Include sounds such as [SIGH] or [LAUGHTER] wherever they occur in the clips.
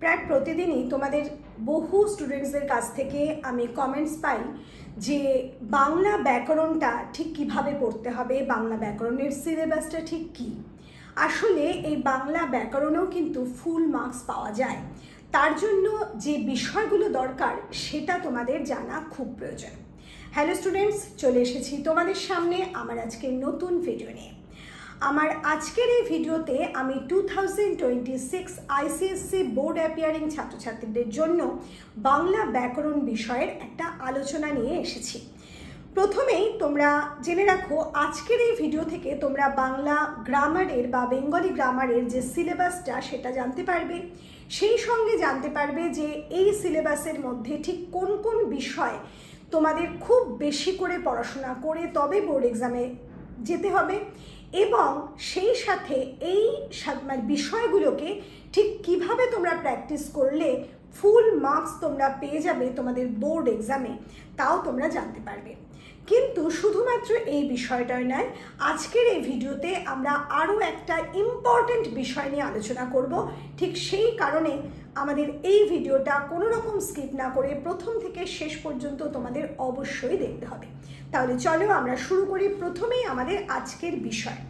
প্রায় প্রতিদিনই তোমাদের বহু স্টুডেন্টসদের কাছ থেকে আমি কমেন্টস পাই যে বাংলা ব্যাকরণটা ঠিক কীভাবে পড়তে হবে, বাংলা ব্যাকরণের সিলেবাসটা ঠিক কী? আসলে এই বাংলা ব্যাকরণেও কিন্তু ফুল মার্কস পাওয়া যায়। তার জন্য যে বিষয়গুলো দরকার সেটা তোমাদের জানা খুব প্রয়োজন। হ্যালো স্টুডেন্টস চলে এসেছি তোমাদের সামনে আমার আজকে নতুন ভিডিও নিয়ে। আমার আজকের এই ভিডিওতে আমি two thousand twenty six ICSE board appearing ছাত্রছাত্রীদের জন্য বাংলা ব্যাকরণ বিষয়ের একটা আলোচনা নিয়ে এসেছি। প্রথমেই তোমরা জেনে রাখো, আজকের এই ভিডিও থেকে তোমরা বাংলা গ্রামারের বা বেঙ্গলি গ্রামারের যে সিলেবাসটা সেটা জানতে পারবে। সেই সঙ্গে জানতে পারবে যে এই সিলেবাসের মধ্যে ঠিক কোন কোন বিষয় তোমাদের খুব বেশি করে পড়াশোনা করে তবে বোর্ড এক্সামে যেতে হবে। এবং সেই সাথে এই মানে বিষয়গুলোকে ঠিক কীভাবে তোমরা প্র্যাকটিস করলে ফুল মার্কস তোমরা পেয়ে যাবে তোমাদের বোর্ড এক্সামে তাও তোমরা জানতে পারবে। কিন্তু শুধুমাত্র এই বিষয়টাই নয়, আজকের এই ভিডিওতে আমরা আরও একটা ইম্পর্ট্যান্ট বিষয় নিয়ে আলোচনা করব। ঠিক সেই কারণে আমাদের এই ভিডিওটা কোনো রকম স্কিপ না করে প্রথম থেকে শেষ পর্যন্ত তোমাদের অবশ্যই দেখতে হবে। তাহলে চলো আমরা শুরু করি প্রথমেই আমাদের আজকের বিষয়।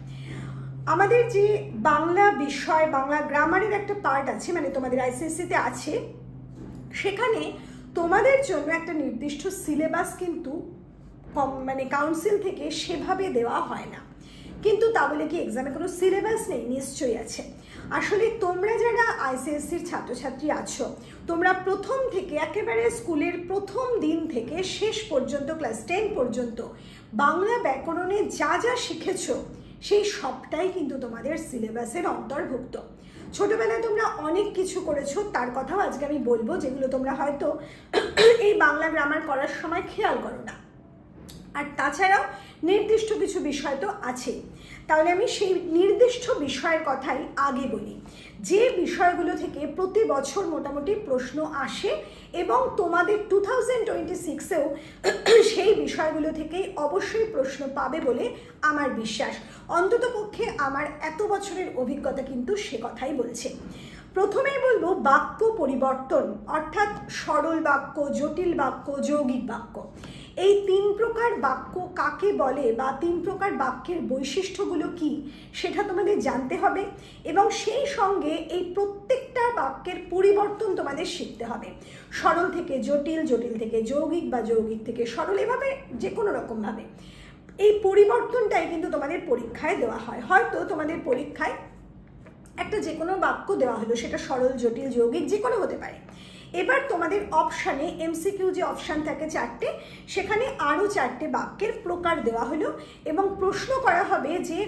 আমাদের যে বাংলা বিষয়, বাংলা গ্রামারের একটা পার্ট আছে মানে তোমাদের আইসিএসসিতে আছে, সেখানে তোমাদের জন্য একটা নির্দিষ্ট সিলেবাস কিন্তু মানে কাউন্সিল থেকে সেভাবে দেওয়া হয় না। কিন্তু তা বলে কি এক্সামে কোনো সিলেবাস নেই? নিশ্চয়ই আছে। আসলে তোমরা যারা আইসিএসসির ছাত্রছাত্রী আছো, তোমরা প্রথম থেকে, একেবারে স্কুলের প্রথম দিন থেকে শেষ পর্যন্ত ক্লাস টেন পর্যন্ত, বাংলা ব্যাকরণে যা যা শিখেছো, সেই সবটাই কিন্তু তোমাদের সিলেবাসের অন্তর্ভুক্ত। ছোটবেলায় তোমরা অনেক কিছু করেছ, তার কথাও আজকে আমি বলব, যেগুলো তোমরা হয়তো এই বাংলা গ্রামার করার সময় খেয়াল করো না। আর তাছাড়াও নির্দিষ্ট কিছু বিষয় তো আছে তাহলে আমি সেই নির্দিষ্ট বিষয়ের কথাই আগে বলি। যে বিষয়গুলো থেকে প্রতি বছর মোটামুটি প্রশ্ন আসে এবং তোমাদের টু থাউজেন্ড টোয়েন্টি সিক্সেও [CLEARS THROAT] সেই বিষয়গুলো থেকেই অবশ্যই প্রশ্ন পাবে বলে আমার বিশ্বাস। অন্ততপক্ষে আমার এত বছরের অভিজ্ঞতা কিন্তু সে কথাই বলছে। প্রথমেই বলব বাক্য পরিবর্তন, অর্থাৎ সরল বাক্য, জটিল বাক্য, যৌগিক বাক্য। এই তিন প্রকার বাক্য কাকে বলে বা তিন প্রকার বাক্যের বৈশিষ্ট্যগুলো কি, সেটা তোমাদের জানতে হবে এবং সেই সঙ্গে এই প্রত্যেকটা বাক্যের পরিবর্তন তোমাদের শিখতে হবে। সরল থেকে জটিল জটিল থেকে যৌগিক বা যৌগিক থেকে সরল, এভাবে যে কোনো রকমভাবে। এই পরিবর্তনটাই কিন্তু তোমাদের পরীক্ষায় দেওয়া হয়। হয়তো তোমাদের পরীক্ষায় একটা যে কোনো বাক্য দেওয়া হলো, সেটা সরল, জটিল, যৌগিক যে কোনো হতে পারে। এবার তোমাদের অপশানে এমসিকিউ যে অপশান থাকে চারটে, সেখানে আরও চারটে বাক্যের প্রকার দেওয়া হলো এবং প্রশ্ন করা হবে যে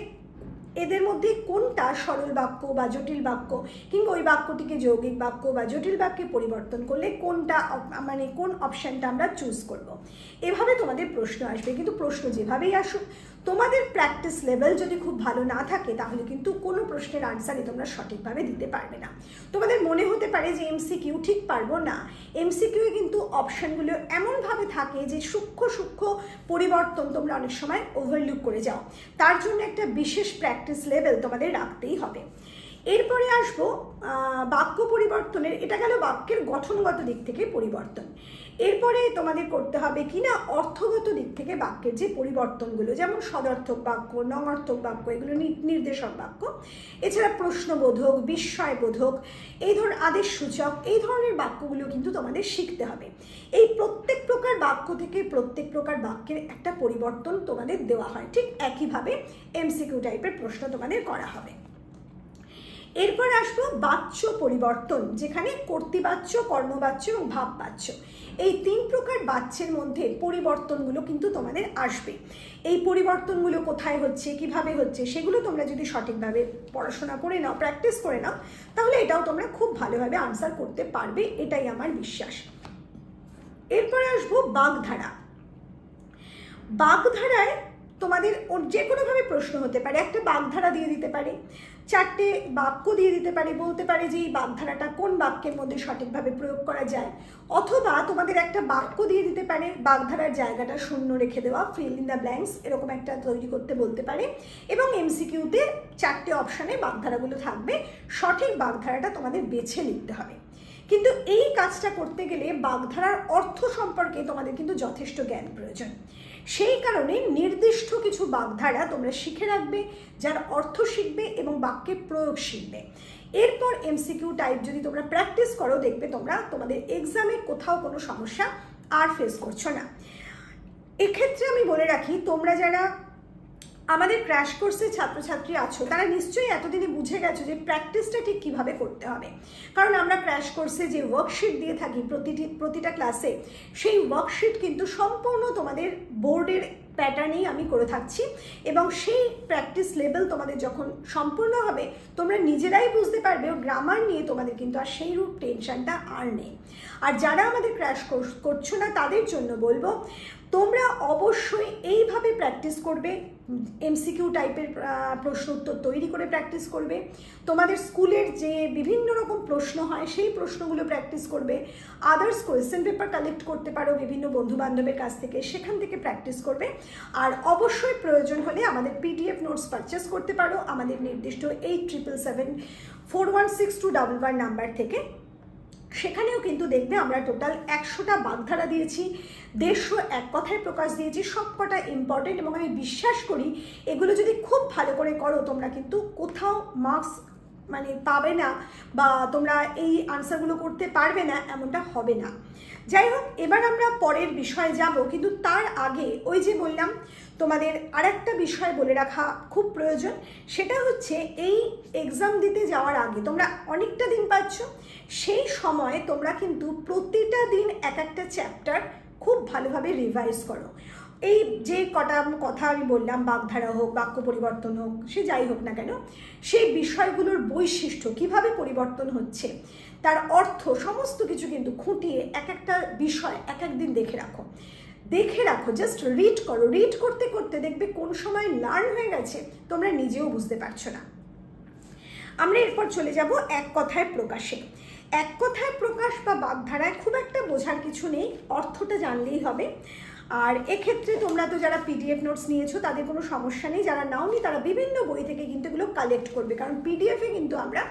এদের মধ্যে কোনটা সরল বাক্য বা জটিল বাক্য কিংবা ওই বাক্যটিকে যৌগিক বাক্য বা জটিল বাক্যে পরিবর্তন করলে কোনটা মানে কোন অপশানটা আমরা চুজ করব। এভাবে তোমাদের প্রশ্ন আসবে কিন্তু প্রশ্ন যেভাবেই আসুক তোমাদের প্র্যাকটিস লেভেল যদি খুব ভালো না থাকে, তাহলে কিন্তু কোনো প্রশ্নের আনসারই তোমরা সঠিকভাবে দিতে পারবে না। তোমাদের মনে হতে পারে যে এমসিকিউ ঠিক পারব না। এমসিকিউ কিন্তু অপশানগুলো এমনভাবে থাকে যে সূক্ষ্ম সূক্ষ্ম পরিবর্তন তোমরা অনেক সময় ওভারলুক করে যাও। তার জন্য একটা বিশেষ প্র্যাকটিস লেভেল তোমাদের রাখতেই হবে। এরপরে আসব বাক্য পরিবর্তনের, এটা গেল বাক্যের গঠনগত দিক থেকে পরিবর্তন। এরপরে তোমাদের করতে হবে কি না অর্থগত দিক থেকে বাক্যের যে পরিবর্তনগুলো, যেমন সদর্থক বাক্য নঙর্থক বাক্য, এগুলো নির্দেশক বাক্য। এছাড়া প্রশ্নবোধক, বিস্ময়বোধক, এই ধরনের আদেশ সূচক এই ধরনের বাক্যগুলো কিন্তু তোমাদের শিখতে হবে। এই প্রত্যেক প্রকার বাক্য থেকে প্রত্যেক প্রকার বাক্যের একটা পরিবর্তন তোমাদের দেওয়া হয়। ঠিক একইভাবে এমসিকিউ টাইপের প্রশ্ন তোমাদের করা হবে। এরপর আসব বাচ্য পরিবর্তন, যেখানে কর্তৃবাচ্য কর্মবাচ্য এবং ভাববাচ্য এই তিন প্রকার বাচ্যের মধ্যে পরিবর্তনগুলো কিন্তু তোমাদের আসবে। এই পরিবর্তনগুলো কোথায় হচ্ছে, কীভাবে হচ্ছে, সেগুলো তোমরা যদি সঠিকভাবে পড়াশোনা করে নাও প্র্যাকটিস করে নাও, তাহলে এটাও তোমরা খুব ভালোভাবে আনসার করতে পারবে, এটাই আমার বিশ্বাস। এরপরে আসব বাগধারা। বাগধারায় তোমাদের ওর যে কোনোভাবে প্রশ্ন হতে পারে, একটা বাগধারা দিয়ে দিতে পারে, চারটে বাক্য দিয়ে দিতে পারে, বলতে পারে যে এই বাগধারাটা কোন বাক্যের মধ্যে সঠিকভাবে প্রয়োগ করা যায়, অথবা তোমাদের একটা বাক্য দিয়ে দিতে পারে, বাগধারার জায়গাটা শূন্য রেখে দেওয়া ফিল ইন দ্য ব্ল্যাঙ্কস এরকম একটা তৈরি করতে বলতে পারে, এবং এমসিকিউতে চারটে অপশানে বাগধারাগুলো থাকবে, সঠিক বাগধারাটা তোমাদের বেছে লিখতে হবে। কিন্তু এই কাজটা করতে গেলে বাগধারার অর্থ সম্পর্কে তোমাদের কিন্তু যথেষ্ট জ্ঞান প্রয়োজন। সেই কারণে নির্দিষ্ট কিছু বাগধারা তোমরা শিখে রাখবে, যার অর্থ শিখবে এবং বাক্যের প্রয়োগ শিখবে। এরপর এমসিকিউ টাইপ যদি তোমরা প্র্যাকটিস করো, দেখবে তোমরা তোমাদের এক্সামে কোথাও কোনো সমস্যা আর ফেস করছ না। এক্ষেত্রে আমি বলে রাখি, তোমরা যারা আমাদের ক্র্যাশ কোর্সে ছাত্রছাত্রী আছো, তারা নিশ্চয়ই এতদিনে বুঝে গেছো যে প্র্যাকটিসটা ঠিক কীভাবে করতে হবে। কারণ আমরা ক্র্যাশ কোর্সে যে ওয়ার্কশিট দিয়ে থাকি প্রতিটি, প্রতিটা ক্লাসে সেই ওয়ার্কশিট কিন্তু সম্পূর্ণ তোমাদের বোর্ডের প্যাটার্নেই আমি করে থাকছি এবং সেই প্র্যাকটিস লেভেল তোমাদের যখন সম্পূর্ণ হবে, তোমরা নিজেরাই বুঝতে পারবে ও গ্রামার নিয়ে তোমাদের কিন্তু আর সেই রূপ টেনশনটা আর নেই। আর যারা আমাদের ক্র্যাশ কোর্স করছ না, তাদের জন্য বলব, তোমরা অবশ্যই এইভাবে প্র্যাকটিস করবে। এমসিকিউ টাইপের প্রশ্ন উত্তর তৈরি করে প্র্যাকটিস করবে। তোমাদের স্কুলের যে বিভিন্ন রকম প্রশ্ন হয়, সেই প্রশ্নগুলো প্র্যাকটিস করবে। আদার্স কোয়েশ্চেন পেপার কালেক্ট করতে পারো বিভিন্ন বন্ধু বান্ধবের কাছ থেকে, সেখান থেকে প্র্যাকটিস করবে। আর অবশ্যই প্রয়োজন হলে আমাদের পিডিএফ নোটস পারচেস করতে পারো। আমাদের নির্দিষ্ট eight triple seven four one six two double one number থেকে সেখানেও কিন্তু দেখবে আমরা টোটাল একশোটা বাগধারা দিয়েছি, দেড়শো এক কথায় প্রকাশ দিয়েছি সব কটা ইম্পর্টেন্ট এবং আমি বিশ্বাস করি এগুলো যদি খুব ভালো করে করো, তোমরা কিন্তু কোথাও মার্কস মানে পাবে না বা তোমরা এই আনসারগুলো করতে পারবে না, এমনটা হবে না। যাই হোক, এবার আমরা পরের বিষয়ে যাব, কিন্তু তার আগে ওই যে বললাম তোমাদের আরেকটা বিষয় বলে রাখা খুব প্রয়োজন, সেটা হচ্ছে এই এক্সাম দিতে যাওয়ার আগে তোমরা অনেকটা দিন পাচ্ছ, সেই সময় তোমরা কিন্তু প্রতিটা দিন এক একটা চ্যাপ্টার খুব ভালোভাবে রিভাইজ করো। এই যে কটা কথা আমি বললাম, বাগধারা হোক, বাক্য পরিবর্তন হোক, সে যাই হোক না কেন সেই বিষয়গুলোর বৈশিষ্ট্য কীভাবে পরিবর্তন হচ্ছে, তার অর্থ সমস্ত কিছু কিন্তু খুঁটিয়ে এক একটা বিষয় এক একদিন দেখে রাখো। দেখে রাখো জাস্ট রিড করো। রিড করতে করতে দেখবে কোন সময় লার্ন হয়ে গেছে, তোমরা নিজেও বুঝতে পারছ না। আমরা এরপর চলে যাব এক কথায় প্রকাশে। এক কথায় প্রকাশ বা বাগধারায় খুব একটা বোঝার কিছু নেই, অর্থটা জানলেই হবে। আর এক্ষেত্রে তোমরা তো যারা পিডিএফ নোটস নিয়েছো, তাদের কোনো সমস্যা নেই। যারা নাওনি, তারা বিভিন্ন বই থেকে কিন্তু এগুলো কালেক্ট করবে। কারণ পিডিএফে কিন্তু আমরা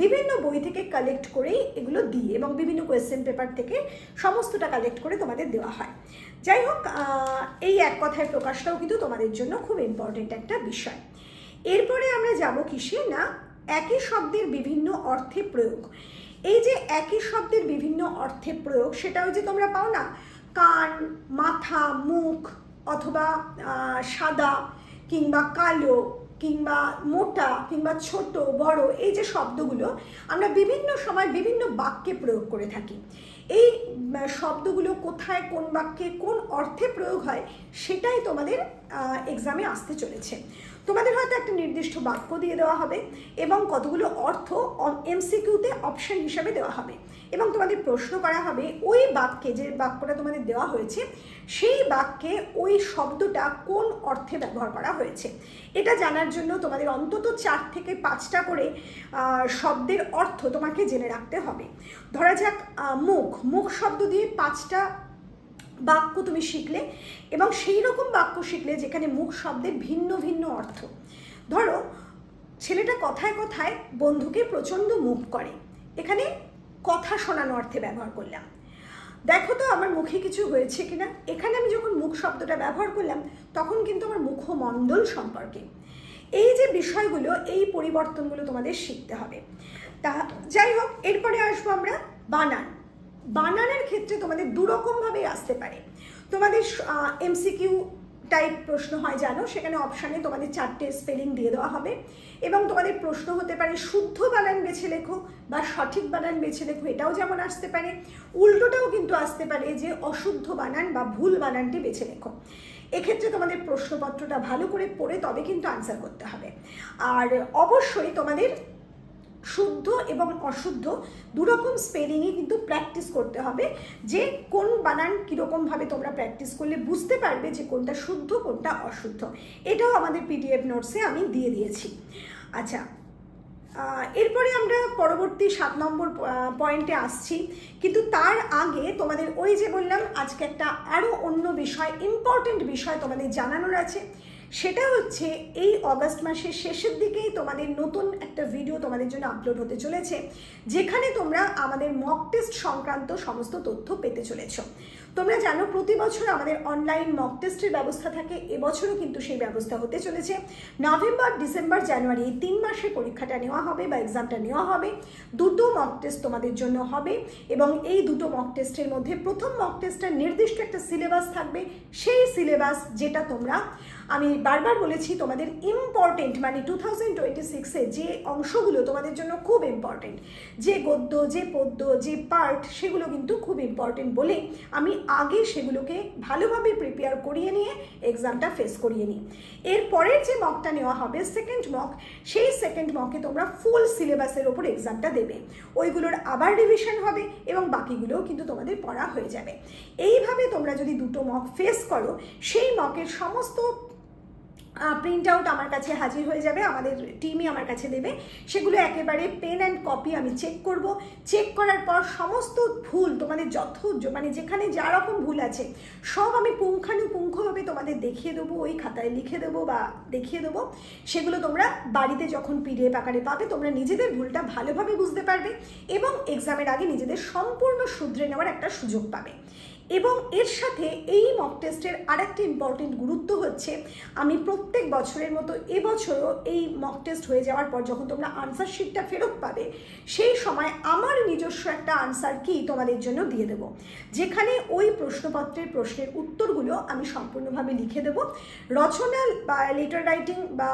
বিভিন্ন বই থেকে কালেক্ট করেই এগুলো দিই এবং বিভিন্ন কোয়েশ্চেন পেপার থেকে সমস্তটা কালেক্ট করে তোমাদের দেওয়া হয়। যাই হোক এই এক কথায় প্রকাশটাও কিন্তু তোমাদের জন্য খুব ইম্পর্টেন্ট একটা বিষয়। এরপরে আমরা যাব কিসে? না, একই শব্দের বিভিন্ন অর্থে প্রয়োগ। এই যে একই শব্দের বিভিন্ন অর্থে প্রয়োগ, সেটাও যে তোমরা পাও না? কান, মাথা, মুখ অথবা সাদা কিংবা কালো কিংবা মোটা কিংবা ছোট, বড় এই যে শব্দগুলো আমরা বিভিন্ন সময় বিভিন্ন বাক্যে প্রয়োগ করে থাকি। এই শব্দগুলো কোথায় কোন বাক্যে কোন অর্থে প্রয়োগ হয় সেটাই তোমাদের এক্সামে আসতে চলেছে। তোমাদের হয়তো একটা নির্দিষ্ট বাক্য দিয়ে দেওয়া হবে এবং কতগুলো অর্থ এমসিকিউতে অপশন হিসাবে দেওয়া হবে। এবং তোমাদের প্রশ্ন করা হবে, ওই বাক্যে যে বাক্যটা তোমাদের দেওয়া হয়েছে, সেই বাক্যে ওই শব্দটা কোন অর্থে ব্যবহার করা হয়েছে? এটা জানার জন্য তোমাদের অন্তত চার থেকে পাঁচটা করে শব্দের অর্থ তোমাকে জেনে রাখতে হবে। ধরা যাক মুখ। মুখ শব্দ দিয়ে পাঁচটা বাক্য তুমি শিখলে এবং সেই রকম বাক্য শিখলে যেখানে মুখ শব্দের ভিন্ন ভিন্ন অর্থ। ধরো, ছেলেটা কথায় কথায় বন্ধুকে প্রচণ্ড মুখ করে। এখানে কথা শোনানো অর্থে ব্যবহার করলাম। দেখো তো আমার মুখে কিছু হয়েছে কিনা। এখানে আমি যখন মুখ শব্দটা ব্যবহার করলাম, তখন কিন্তু আমার মুখমণ্ডল সম্পর্কে। এই যে বিষয়গুলো, এই পরিবর্তনগুলো তোমাদের শিখতে হবে। তা যাই হোক, এরপরে আসব আমরা বানান। বানানের ক্ষেত্রে তোমাদের দুরকমভাবেই আসতে পারে। তোমাদের এমসিকিউ টাইপ প্রশ্ন হয় জানো, সেখানে অপশানে তোমাদের চারটে স্পেলিং দিয়ে দেওয়া হবে এবং তোমাদের প্রশ্ন হতে পারে, শুদ্ধ বানান বেছে লেখো বা সঠিক বানান বেছে লেখো, এটাও যেমন আসতে পারে। উল্টোটাও কিন্তু আসতে পারে যে অশুদ্ধ বানান বা ভুল বানানটি বেছে লেখো। এক্ষেত্রে তোমাদের প্রশ্নপত্রটা ভালো করে পড়ে তবে কিন্তু আনসার করতে হবে। আর অবশ্যই তোমাদের শুদ্ধ এবং অশুদ্ধ দুরকম স্পেলিংই কিন্তু প্র্যাকটিস করতে হবে যে কোন বানান কীরকমভাবে তোমরা প্র্যাকটিস করলে বুঝতে পারবে যে কোনটা শুদ্ধ, কোনটা অশুদ্ধ। এটাও আমাদের পিডিএফ নোটসে আমি দিয়ে দিয়েছি। আচ্ছা এরপরে আমরা পরবর্তী সাত নম্বর পয়েন্টে আসছি। কিন্তু তার আগে তোমাদের ওই যে বললাম, আজকে একটা আরও অন্য বিষয় ইম্পর্টেন্ট বিষয় তোমাদের জানানোর আছে। সেটা হচ্ছে এই অগাস্ট মাসের শেষের দিকেই তোমাদের নতুন একটা ভিডিও তোমাদের জন্য আপলোড হতে চলেছে, যেখানে তোমরা আমাদের মক টেস্ট সংক্রান্ত সমস্ত তথ্য পেতে চলেছ। তোমরা জানো প্রতি বছর আমাদের অনলাইন মক টেস্টের ব্যবস্থা থাকে, এবছরও কিন্তু সেই ব্যবস্থা হতে চলেছে। নভেম্বর ডিসেম্বর জানুয়ারি এই তিন মাসে পরীক্ষাটা নেওয়া হবে বা এক্সামটা নেওয়া হবে, দুটো মক টেস্ট তোমাদের জন্য হবে এবং এই দুটো মক টেস্টের মধ্যে প্রথম মক টেস্টের নির্দিষ্ট একটা সিলেবাস থাকবে, সেই সিলেবাস যেটা তোমরা আমি বারবার বলেছি তোমাদের ইম্পর্টেন্ট মানে টু থাউজেন্ড টোয়েন্টি সিক্সে যে অংশগুলো তোমাদের জন্য খুব ইম্পর্টেন্ট যে গদ্য, যে পদ্য, যে পার্ট সেগুলো কিন্তু খুব ইম্পর্টেন্ট বলে আমি আগে সেগুলোকে ভালোভাবে প্রিপেয়ার করিয়ে নিয়ে এক্সামটা ফেস করিয়ে নিই। এরপরের যে মকটা নেওয়া হবে সেকেন্ড মক সেই সেকেন্ড মকে তোমরা ফুল সিলেবাসের ওপর এক্সামটা দেবে। ওইগুলোর আবার রিভিশন হবে এবং বাকিগুলোও কিন্তু তোমাদের পড়া হয়ে যাবে। এইভাবে তোমরা যদি দুটো মক ফেস করো, সেই মকের সমস্ত প্রিন্ট আউট আমার কাছে হাজির হয়ে যাবে, আমাদের টিমই আমার কাছে দেবে। সেগুলো একেবারে পেন অ্যান্ড কপি আমি চেক করব। চেক করার পর সমস্ত ভুল, তোমাদের যথ মানে যেখানে যা রকম ভুল আছে, সব আমি পুঙ্খানুপুঙ্খভাবে তোমাদের দেখিয়ে দেবো, ওই খাতায় লিখে দেবো বা দেখিয়ে দেবো। সেগুলো তোমরা বাড়িতে যখন পিডিএফ আকারে পাবে, তোমরা নিজেদের ভুলটা ভালোভাবে বুঝতে পারবে এবং এক্সামের আগে নিজেদের সম্পূর্ণ শুধরে নেওয়ার একটা সুযোগ পাবে। এবং এর সাথে এই মক টেস্টের আরেকটি ইম্পর্টেন্ট গুরুত্ব হচ্ছে, আমি প্রত্যেক বছরের মতো এবছরও এই মক টেস্ট হয়ে যাওয়ার পর যখন তোমরা আনসার শিটটা ফেরত পাবে, সেই সময় আমার নিজস্ব একটা আনসার কি তোমাদের জন্য দিয়ে দেবো। যেখানে ওই প্রশ্নপত্রের প্রশ্নের উত্তরগুলো আমি সম্পূর্ণভাবে লিখে দেবো। রচনা বা লেটার রাইটিং বা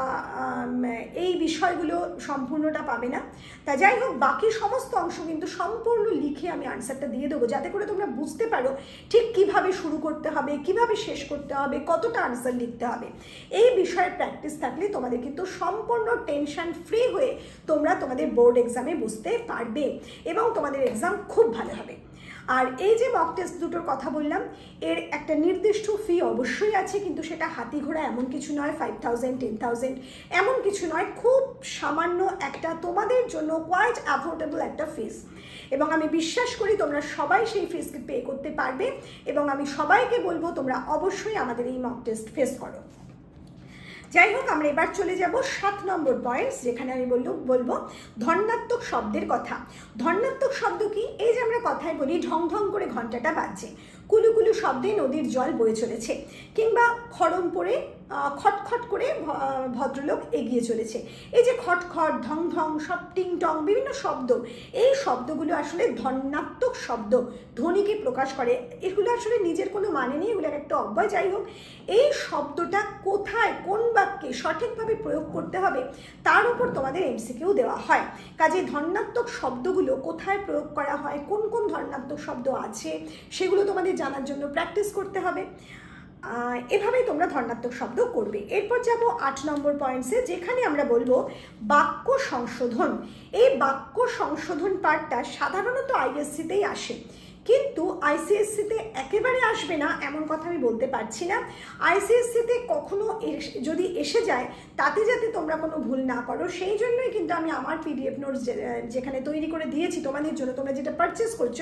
এই বিষয়গুলো সম্পূর্ণটা পাবে না। তা যাই হোক, বাকি সমস্ত অংশ কিন্তু সম্পূর্ণ লিখে আমি আনসারটা দিয়ে দেবো। যাতে করে তোমরা বুঝতে পারো ঠিক কীভাবে শুরু করতে হবে, কীভাবে শেষ করতে হবে, কতটা আনসার লিখতে হবে, এই বিষয়ে প্র্যাকটিস থাকলে তোমাদের কিন্তু সম্পূর্ণ টেনশন ফ্রি হয়ে তোমরা তোমাদের বোর্ড এক্সামে বুঝতে পারবে এবং তোমাদের এক্সাম খুব ভালো হবে। আর এই যে মক টেস্ট দুটোর কথা বললাম, এর একটা নির্দিষ্ট ফি অবশ্যই আছে, কিন্তু সেটা হাতি ঘোড়া এমন কিছু নয় ফাইভ থাউজেন্ড টেন থাউজেন্ড এমন কিছু নয়, খুব সামান্য একটা তোমাদের জন্য কোয়াইট অ্যাফোর্ডেবল একটা ফিস এবং আমি বিশ্বাস করি তোমরা সবাই সেই ফিসকে পে করতে পারবে, এবং আমি সবাইকে বলব তোমরা অবশ্যই আমাদের এই মক টেস্ট ফেস করো। যাই হোক আমরা এবার চলে যাব সাত নম্বর পয়েন্টস যেখানে আমি বলব বলব ধর্নাত্মক শব্দের কথা। ধর্নাত্মক শব্দ কি? এই যে আমরা কথায় বলি, ঢং ঢং করে ঘন্টাটা বাজছে। কুলু কুলু শব্দে নদীর জল বয়ে চলেছে। কিংবা খড়ম পড়ে খটখট করে ভদ্রলোক এগিয়ে চলেছে। এই যে খটখট ঢং ঢং, সব টিং টং, বিভিন্ন শব্দ, এই শব্দগুলো আসলে ধন্যাত্মক শব্দ, ধ্বনিকে প্রকাশ করে। এগুলো আসলে নিজের কোনো মানে নেই, এগুলোর একটা অব্যয়। যাই হোক এই শব্দটা কোথায় বাক্যে সঠিকভাবে প্রয়োগ করতে হবে, তার উপর তোমাদের এমসিকিউ দেওয়া হয়। কাজে ধন্যাত্মক শব্দগুলো কোথায় প্রয়োগ করা হয়, কোন কোন ধন্যাত্মক শব্দ আছে, সেগুলো তোমাদের জানার জন্য প্র্যাকটিস করতে হবে। এভাবেই তোমরা ধর্ণাত্মক শব্দ করবে। এরপর যাব আট নম্বর পয়েন্টসে যেখানে আমরা বলব বাক্য সংশোধন। এই বাক্য সংশোধন পার্টটা সাধারণত আইএসসিতেই আসে। কিন্তু আইসিএসসিতে একেবারে আসবে না, এমন কথা আমি বলতে পারছি না। আইসিএসসিতে কখনো যদি এসে যায়, তাতে যাতে তোমরা কোনো ভুল না করো, সেই জন্যই কিন্তু আমি আমার পিডিএফ নোটস যেখানে তৈরি করে দিয়েছি, তোমাদের জন্য তোমরা যেটা পারচেস করছ,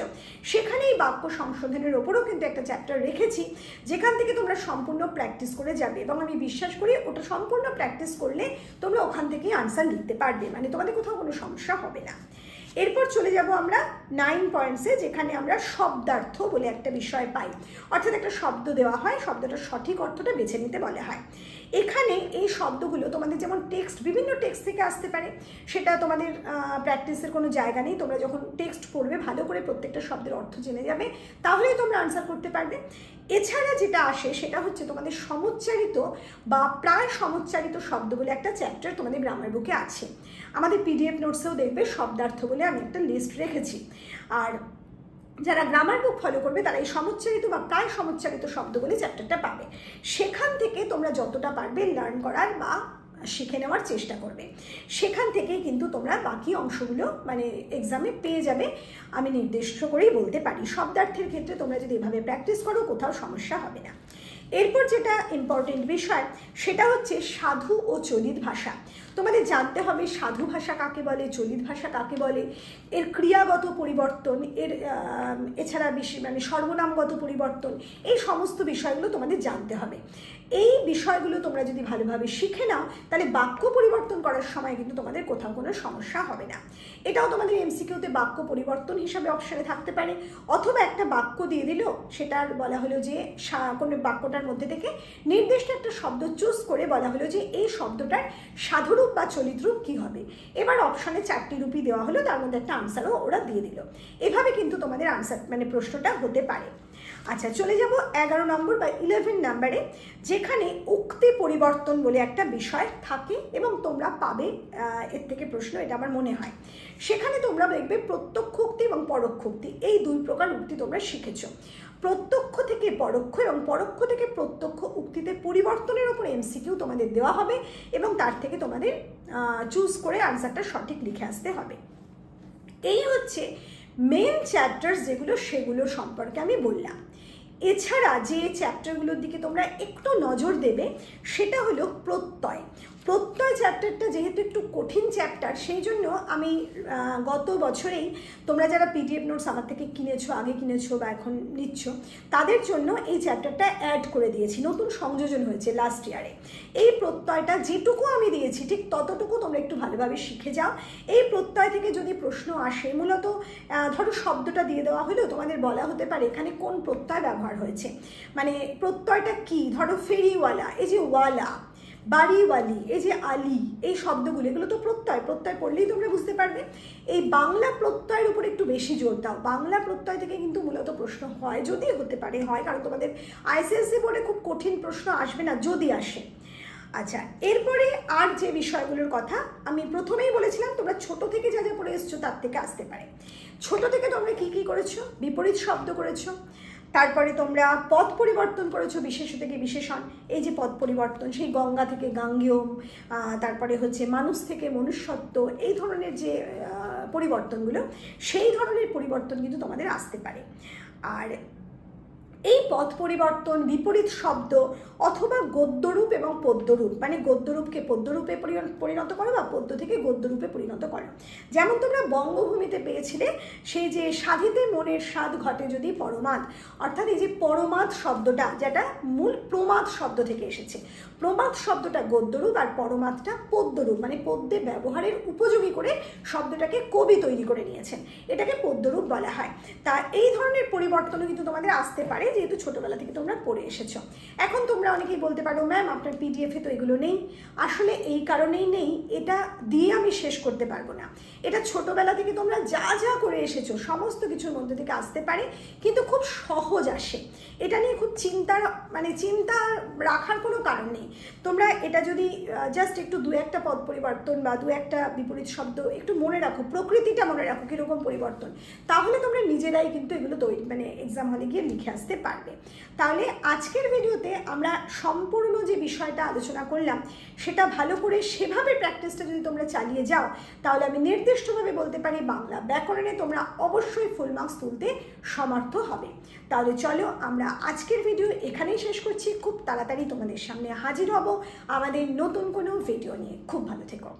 সেখানেই বাক্য সংশোধনের ওপরও কিন্তু একটা চ্যাপ্টার রেখেছি, যেখান থেকে তোমরা সম্পূর্ণ প্র্যাকটিস করে যাবে। এবং আমি বিশ্বাস করি, ওটা সম্পূর্ণ প্র্যাকটিস করলে তোমরা ওখান থেকেই আনসার লিখতে পারবে মানে তোমাদের কোথাও কোনো সমস্যা হবে না। এরপর চলে যাব আমরা নাইন পয়েন্টসে যেখানে আমরা শব্দার্থ বলে একটা বিষয় পাই। অর্থাৎ একটা শব্দ দেওয়া হয়, শব্দটার সঠিক অর্থটা বেছে নিতে বলা হয়। এখানে এই শব্দগুলো তোমাদের যেমন টেক্সট বিভিন্ন টেক্সট থেকে আসতে পারে, সেটা তোমাদের প্র্যাকটিসের কোনো জায়গা নেই। তোমরা যখন টেক্সট পড়বে, ভালো করে প্রত্যেকটা শব্দের অর্থ জেনে যাবে, তাহলেই তোমরা আনসার করতে পারবে। এছাড়া যেটা আসে, সেটা হচ্ছে তোমাদের সমুচ্চারিত বা প্রায় সমুচ্চারিত শব্দ বলে একটা চ্যাপ্টার তোমাদের গ্রামার বুকে আছে। আমাদের পিডিএফ নোটসেও দেখবে, শব্দার্থ বলে আমি একটা লিস্ট রেখেছি। আর যারা গ্রামার বুক ফলো করবে, তারা এই সমুচ্চারিত বা প্রায় সমুচ্চারিত শব্দগুলি চ্যাপ্টারটা পাবে। সেখান থেকে তোমরা যতটা পারবে লার্ন করার বা শিখে নেওয়ার চেষ্টা করবে। সেখান থেকেই কিন্তু তোমরা বাকি অংশগুলো মানে এক্সামে পেয়ে যাবে। আমি নির্দিষ্ট করেই বলতে পারি, শব্দার্থের ক্ষেত্রে তোমরা যদি এভাবে প্র্যাকটিস করো, কোথাও সমস্যা হবে না। এরপর যেটা ইম্পর্টেন্ট বিষয়, সেটা হচ্ছে সাধু ও চলিত ভাষা। তোমাদের জানতে হবে সাধু ভাষা কাকে বলে, চলিত ভাষা কাকে বলে? এর ক্রিয়াগত পরিবর্তন, এর এছাড়া বেশি মানে সর্বনামগত পরিবর্তন, এই সমস্ত বিষয়গুলো তোমাদের জানতে হবে। এই বিষয়গুলো তোমরা যদি ভালোভাবে শিখে নাও, তাহলে বাক্য পরিবর্তন করার সময় কিন্তু তোমাদের কোথাও কোনো সমস্যা হবে না। এটাও তোমাদের এমসিকিউতে বাক্য পরিবর্তন হিসাবে অপশানে থাকতে পারে। অথবা একটা বাক্য দিয়ে দিল, সেটার বলা হলো যে কোনো বাক্যটার মধ্যে থেকে নির্দিষ্ট একটা শব্দ চুজ করে বলা হলো যে, এই শব্দটার সাধুরূপ বা চলিত রূপ কী হবে। এবার অপশানে চারটি রূপই দেওয়া হলো, তার মধ্যে একটা আনসারও ওরা দিয়ে দিল। এভাবে কিন্তু তোমাদের আনসার মানে প্রশ্নটা হতে পারে। আচ্ছা চলে যাব এগারো নম্বর বা ইলেভেন নাম্বারে যেখানে উক্তি পরিবর্তন বলে একটা বিষয় থাকে এবং তোমরা পাবে এর থেকে প্রশ্ন, এটা আমার মনে হয়। সেখানে তোমরা দেখবে প্রত্যক্ষ উক্তি এবং পরোক্ষ উক্তি, এই দুই প্রকার উক্তি তোমরা শিখেছো। প্রত্যক্ষ থেকে পরোক্ষ এবং পরোক্ষ থেকে প্রত্যক্ষ উক্তিতে পরিবর্তনের ওপর এমসিকিউ তোমাদের দেওয়া হবে এবং তার থেকে তোমাদের চুজ করে আনসারটা সঠিক লিখে আসতে হবে। এই হচ্ছে মেন চ্যাপ্টার যেগুলো সেগুলো সম্পর্কে আমি বললাম। এছাড়া যে চ্যাপ্টারগুলোর দিকে তোমরা একটু নজর দেবে, সেটা হলো প্রত্যয়। প্রত্যয় চ্যাপ্টারটা যেহেতু একটু কঠিন চ্যাপ্টার সেই জন্য আমি গত বছরেই তোমরা যারা পিডিএফ নোটস আমার থেকে কিনেছো, আগে কিনেছো বা এখন নিচ্ছ, তাদের জন্য এই চ্যাপ্টারটা অ্যাড করে দিয়েছি। নতুন সংযোজন হয়েছে লাস্ট ইয়ারে এই প্রত্যয়টা যেটুকু আমি দিয়েছি, ঠিক ততটুকু তোমরা একটু ভালোভাবে শিখে যাও। এই প্রত্যয় থেকে যদি প্রশ্ন আসে, মূলত ধরো শব্দটা দিয়ে দেওয়া হলেও তোমাদের বলা হতে পারে এখানে কোন প্রত্যয় ব্যবহার হয়েছে। মানে প্রত্যয়টা কি? ধরো ফেরিওয়ালা, এই যে ওয়ালা, বাড়িওয়ালি, এই যে আলি, এই শব্দগুলো, এগুলো তো প্রত্যয়। প্রত্যয় পড়লেই তোমরা বুঝতে পারবে। এই বাংলা প্রত্যয়ের উপর একটু বেশি জোর দাও। বাংলা প্রত্যয় থেকে কিন্তু মূলত প্রশ্ন হয়, যদি হতে পারে, হয়। কারণ তোমাদের আইসিএসসি বোর্ডে খুব কঠিন প্রশ্ন আসবে না, যদি আসে। আচ্ছা এরপরে আর যে বিষয়গুলোর কথা আমি প্রথমেই বলেছিলাম, তোমরা ছোট থেকে যা যা পড়ে এসছো তার থেকে আসতে পারে। ছোট থেকে তোমরা কি কি করেছ? বিপরীত শব্দ করেছ তারপরে তোমরা পদ পরিবর্তন করেছ, বিশেষ থেকে বিশেষণ। এই যে পদ পরিবর্তন, সেই গঙ্গা থেকে গাঙ্গিয়ম তারপরে হচ্ছে মানুষ থেকে মনুষ্যত্ব, এই ধরনের যে পরিবর্তনগুলো, সেই ধরনের পরিবর্তন কিন্তু তোমাদের আসতে পারে। আর এই পথ পরিবর্তন, বিপরীত শব্দ অথবা গদ্যরূপ এবং পদ্যরূপ মানে গদ্যরূপকে পদ্যরূপে পরিণত করো বা পদ্য থেকে গদ্যরূপে পরিণত করো। যেমন তোমরা বঙ্গভূমিতে পেয়েছিলে, সেই যে সাধিতে মনের স্বাদ ঘটে যদি পরমাদ, অর্থাৎ এই যে পরমাদ শব্দটা, যেটা মূল প্রমাদ শব্দ থেকে এসেছে। প্রমাদ শব্দটা গদ্যরূপ আর পরমাদটা পদ্যরূপ মানে পদ্যে ব্যবহারের উপযোগী করে শব্দটাকে কবি তৈরি করে নিয়েছেন। এটাকে পদ্যরূপ বলা হয়। তা এই ধরনের পরিবর্তনও কিন্তু তোমাদের আসতে পারে, যেহেতু ছোটোবেলা থেকে তোমরা পড়ে এসেছ। এখন তোমরা অনেকেই বলতে পারো, ম্যাম, আপনার পিডিএফে তো এগুলো নেই। আসলে এই কারণেই নেই, এটা দিয়ে আমি শেষ করতে পারব না। এটা ছোটোবেলা থেকে তোমরা যা যা করে এসেছ, সমস্ত কিছুর মধ্যে থেকে আসতে পারে, কিন্তু খুব সহজ আসে। এটা নিয়ে খুব চিন্তার মানে চিন্তা রাখার কোনো কারণ নেই। তোমরা এটা যদি জাস্ট একটু দু একটা পদ পরিবর্তন বা দু একটা বিপরীত শব্দ একটু মনে রাখো, প্রকৃতিটা মনে রাখো কীরকম পরিবর্তন, তাহলে তোমরা নিজেরাই কিন্তু এগুলো তৈরি মানে এক্সাম হলে গিয়ে লিখে আসতে পারবে। তাহলে আজকের ভিডিওতে আমরা সম্পূর্ণ যে বিষয়টা আলোচনা করলাম, সেটা ভালো করে সেভাবে প্র্যাকটিসটা যদি তোমরা চালিয়ে যাও, তাহলে আমি নির্দিষ্টভাবে বলতে পারি বাংলা ব্যাকরণে তোমরা অবশ্যই ফুল মার্কস তুলতে সমর্থ হবে। তাহলে চলো আমরা আজকের ভিডিও এখানেই শেষ করছি। খুব তাড়াতাড়ি তোমাদের সামনে হাজির হব আমাদের নতুন কোনো ভিডিও নিয়ে। খুব ভালো থেকো।